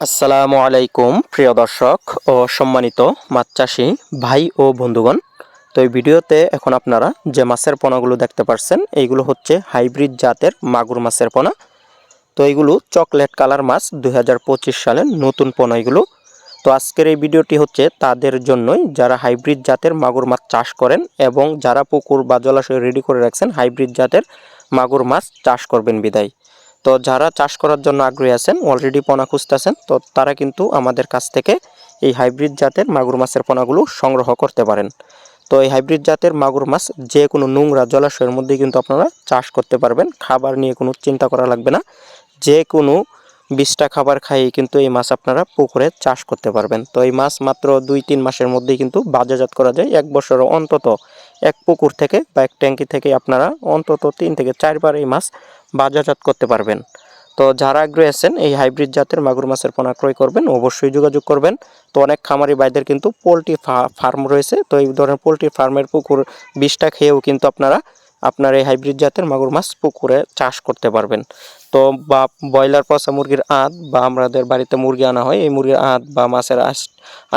আসসালামু আলাইকুম, প্রিয় দর্শক ও সম্মানিত মাছ চাষি ভাই ও বন্ধুগণ। তো এই ভিডিওতে এখন আপনারা যে মাছের পোনাগুলো দেখতে পাচ্ছেন এইগুলো হচ্ছে হাইব্রিড জাতের মাগুর মাছের পোনা। তো এইগুলো চকলেট কালার মাছ দু হাজার পঁচিশ সালের নতুন পোনা এগুলো। তো আজকের এই ভিডিওটি হচ্ছে তাদের জন্যই যারা হাইব্রিড জাতের মাগুর মাছ চাষ করেন এবং যারা পুকুর বা জলাশয় রেডি করে রাখছেন, হাইব্রিড জাতের মাগুর মাছ চাষ করবেন বিদায়। তো যারা চাষ করার জন্য আগ্রহী আছেন অলরেডি পোনা খুঁজতেছেন, তো তারা কিন্তু আমাদের কাছ থেকে এই হাইব্রিড জাতের মাগুর মাছের পোনাগুলো সংগ্রহ করতে পারেন। তো এই হাইব্রিড জাতের মাগুর মাছ যে কোনো নোংরা জলাশয়ের মধ্যেই কিন্তু আপনারা চাষ করতে পারবেন। খাবার নিয়ে কোনো চিন্তা করা লাগবে না। যে কোনো বিষটা খাবার খাইয়ে কিন্তু এই মাছ আপনারা পুকুরে চাষ করতে পারবেন। তো এই মাছ মাত্র দুই তিন মাসের মধ্যেই কিন্তু বাজারজাত করা যায়। এক বছর অন্তত এক পুকুর থেকে বা এক ট্যাঙ্কি থেকে আপনারা অন্তত তিন থেকে চারবার এই মাছ বাজারজাত করতে পারবেন। তো যারা আগ্রহী আছেন, এই হাইব্রিড জাতের মাগুর মাছের পোনা ক্রয় করবেন, অবশ্যই যোগাযোগ করবেন। তো অনেক খামারি বাইদের কিন্তু পোলট্রি ফার্ম রয়েছে। তো এই ধরনের পোলট্রি ফার্মের পুকুর বিষটা খেয়েও কিন্তু আপনারা আপনার এই হাইব্রিড জাতের মাগুর মাছ পুকুরে চাষ করতে পারবেন। তো বা ব্রয়লার পচা মুরগির আঁত বা আমাদের বাড়িতে মুরগি আনা হয়, এই মুরগির আঁত বা মাছের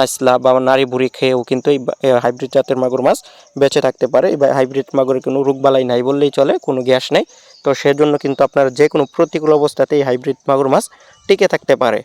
আসলা বা নারী বুড়ি খেয়েও কিন্তু এই হাইব্রিড জাতের মাগুর মাছ বেঁচে থাকতে পারে। এই হাইব্রিড মাগুরের কোনো রোগবালাই নাই বললেই চলে, কোনো গ্যাস নেই। তো সেজন্য কিন্তু আপনার যে কোনো প্রতিকূল অবস্থাতেই হাইব্রিড মাগুর মাছ টিকে থাকতে পারে।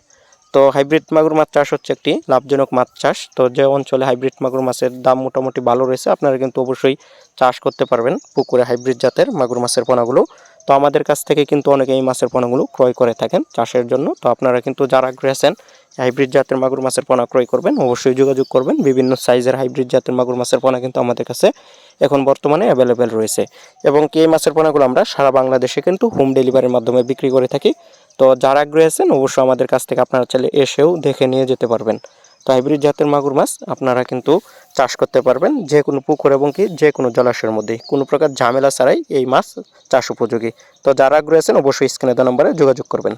তো হাইব্রিড মাগুর মাছ চাষ হচ্ছে একটি লাভজনক মাছ চাষ। তো যে অঞ্চলে হাইব্রিড মাগুর মাছের দাম মোটামুটি ভালো রয়েছে, আপনারা কিন্তু অবশ্যই চাষ করতে পারবেন পুকুরে হাইব্রিড জাতের মাগুর মাছের পোনাগুলো। তো আমাদের কাছ থেকে কিন্তু অনেকে এই মাছের পোনাগুলো ক্রয় করে থাকেন চাষের জন্য। তো আপনারা কিন্তু যারা আগ্রহী আছেন হাইব্রিড জাতের মাগুর মাছের পোনা ক্রয় করবেন, অবশ্যই যোগাযোগ করবেন। বিভিন্ন সাইজের হাইব্রিড জাতের মাগুর মাছের পোনা কিন্তু আমাদের কাছে এখন বর্তমানে অ্যাভেলেবেল রয়েছে। এবং কি এই মাছের পোনাগুলো আমরা সারা বাংলাদেশে কিন্তু হোম ডেলিভারির মাধ্যমে বিক্রি করে থাকি। তো যারা আগ্রহী আছেন, অবশ্যই আমাদের কাছ থেকে আপনারা চাইলে এসেও দেখে নিয়ে যেতে পারবেন। তো হাইব্রিড জাতের মাগুর মাছ আপনারা কিন্তু চাষ করতে পারবেন যে কোনো পুকুর এবং কি যে কোনো জলাশয়ের মধ্যে। কোনো প্রকার ঝামেলা ছাড়াই এই মাছ চাষ উপযোগী। তো যারা আগ্রহী আছেন, অবশ্যই স্ক্রিনে দেওয়া নম্বরে যোগাযোগ করবেন।